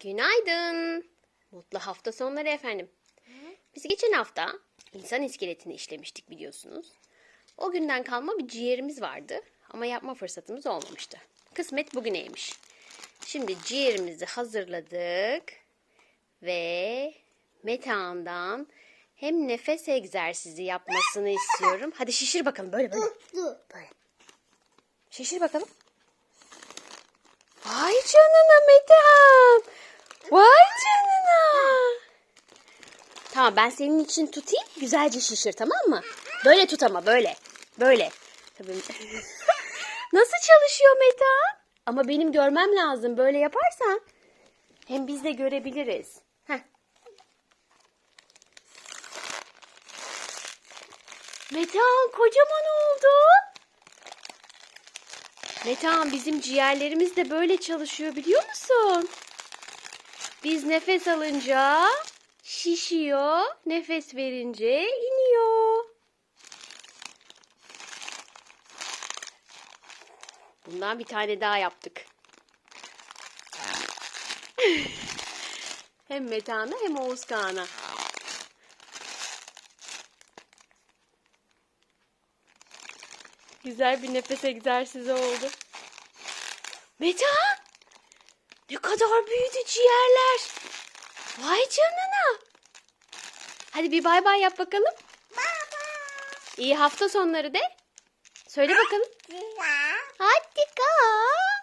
Günaydın. Mutlu hafta sonları efendim. Biz geçen hafta insan iskeletini işlemiştik biliyorsunuz. O günden kalma bir ciğerimiz vardı ama yapma fırsatımız olmamıştı. Kısmet bugüneymiş. Şimdi ciğerimizi hazırladık ve Metehan'dan hem nefes egzersizi yapmasını istiyorum. Hadi şişir bakalım böyle böyle. Böyle. Şişir bakalım. Vay canına Metehan. Vay canına. Tamam ben senin için tutayım. Güzelce şişir tamam mı? Böyle tut ama böyle. Böyle. Tabii. Nasıl çalışıyor Metehan? Ama benim görmem lazım. Böyle yaparsan. Hem biz de görebiliriz. Heh. Kocaman oldu. Metehan bizim ciğerlerimiz de böyle çalışıyor biliyor musun? Biz nefes alınca şişiyor, nefes verince iniyor. Bundan bir tane daha yaptık. hem Metehan'a hem Oğuz Kağan'a. Güzel bir nefes egzersizi oldu. Metehan! Ne kadar büyüdü ciğerler. Vay canına. Hadi bir bay bay yap bakalım. İyi hafta sonları de. Söyle bakalım. Hadi kal.